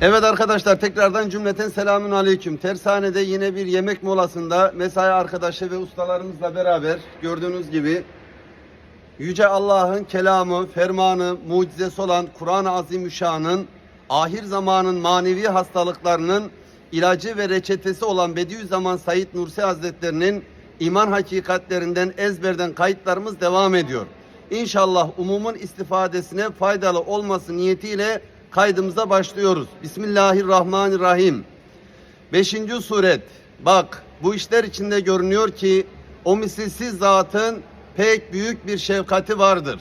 Evet arkadaşlar tekrardan cümleten selamün aleyküm. Tersanede yine bir yemek molasında mesai arkadaşı ve ustalarımızla beraber gördüğünüz gibi Yüce Allah'ın kelamı, fermanı, mucizesi olan Kur'an-ı Azimüşşan'ın ahir zamanın manevi hastalıklarının ilacı ve reçetesi olan Bediüzzaman Said Nursi Hazretlerinin iman hakikatlerinden ezberden kayıtlarımız devam ediyor. İnşallah umumun istifadesine faydalı olması niyetiyle kaydımıza başlıyoruz. Bismillahirrahmanirrahim. Beşinci suret. Bak bu işler içinde görünüyor ki o misilsiz zatın pek büyük bir şefkati vardır.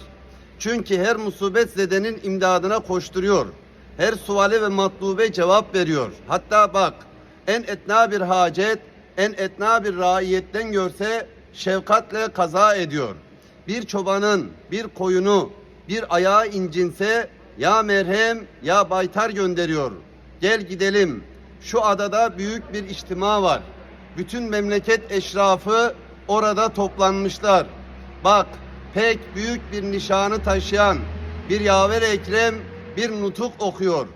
Çünkü her musibet zedenin imdadına koşturuyor. Her suale ve matlube cevap veriyor. Hatta bak en etna bir hacet, en etna bir raiyetten görse şefkatle kaza ediyor. Bir çobanın bir koyunu bir ayağı incinse ya merhem ya baytar gönderiyor. Gel gidelim. Şu adada büyük bir içtima var. Bütün memleket eşrafı orada toplanmışlar. Bak pek büyük bir nişanı taşıyan bir yaver ekrem bir nutuk okuyor.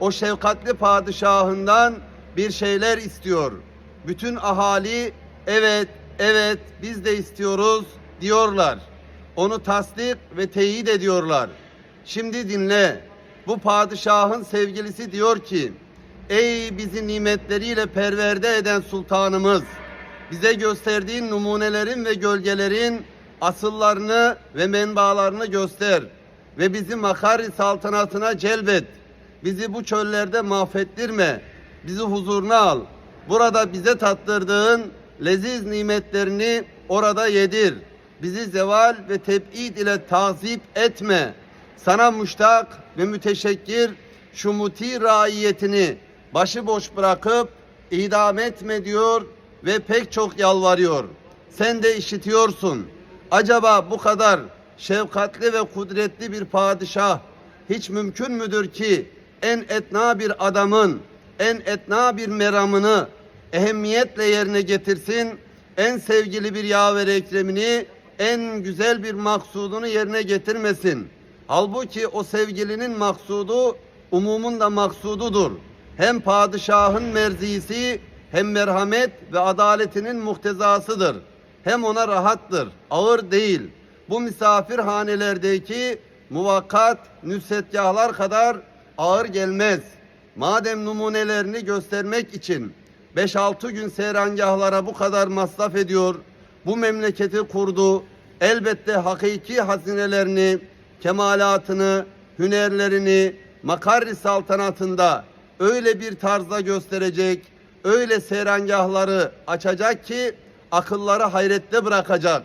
O şefkatli padişahından bir şeyler istiyor. Bütün ahali evet evet biz de istiyoruz diyorlar. Onu tasdik ve teyit ediyorlar. Şimdi dinle. Bu padişahın sevgilisi diyor ki: Ey bizi nimetleriyle perverde eden sultanımız, bize gösterdiğin numunelerin ve gölgelerin asıllarını ve menbaalarını göster ve bizi makari saltanatına celbet. Bizi bu çöllerde mahvettirme. Bizi huzuruna al. Burada bize tattırdığın leziz nimetlerini orada yedir. Bizi zeval ve teb'id ile tazip etme. Sana müştak ve müteşekkir şu muti raiyetini başıboş bırakıp idam etme diyor ve pek çok yalvarıyor. Sen de işitiyorsun. Acaba bu kadar şefkatli ve kudretli bir padişah hiç mümkün müdür ki en etna bir adamın en etna bir meramını ehemmiyetle yerine getirsin, en sevgili bir yaver ekremini, en güzel bir maksudunu yerine getirmesin. Halbuki o sevgilinin maksudu umumun da maksududur. Hem padişahın merzisi hem merhamet ve adaletinin muhtezasıdır. Hem ona rahattır, ağır değil. Bu misafirhanelerdeki muvakkat nüsretgahlar kadar ağır gelmez. Madem numunelerini göstermek için 5-6 gün seyrangahlara bu kadar masraf ediyor, bu memleketi kurdu, elbette hakiki hazinelerini, kemalatını, hünerlerini makarri saltanatında öyle bir tarzda gösterecek, öyle seyrangahları açacak ki akılları hayrette bırakacak.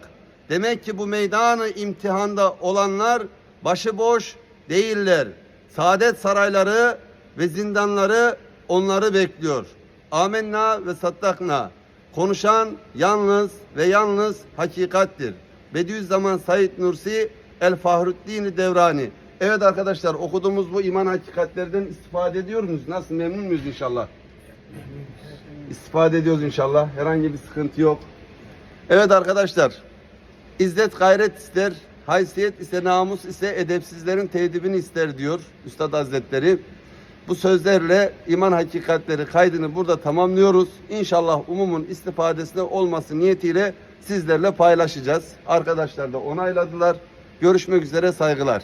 Demek ki bu meydanı imtihanda olanlar başıboş değiller. Saadet sarayları ve zindanları onları bekliyor. Amenna ve sattakna. Konuşan yalnız ve yalnız hakikattir. Bediüzzaman Said Nursi El Fahruddin Devrani. Evet arkadaşlar okuduğumuz bu iman hakikatlerden istifade ediyor muyuz? Nasıl memnun muyuz inşallah? İstifade ediyoruz inşallah. Herhangi bir sıkıntı yok. Evet arkadaşlar. İzzet gayret ister, haysiyet ise namus ise edepsizlerin tedibini ister diyor Üstad Hazretleri. Bu sözlerle iman hakikatleri kaydını burada tamamlıyoruz. İnşallah umumun istifadesine olması niyetiyle sizlerle paylaşacağız. Arkadaşlar da onayladılar. Görüşmek üzere saygılar.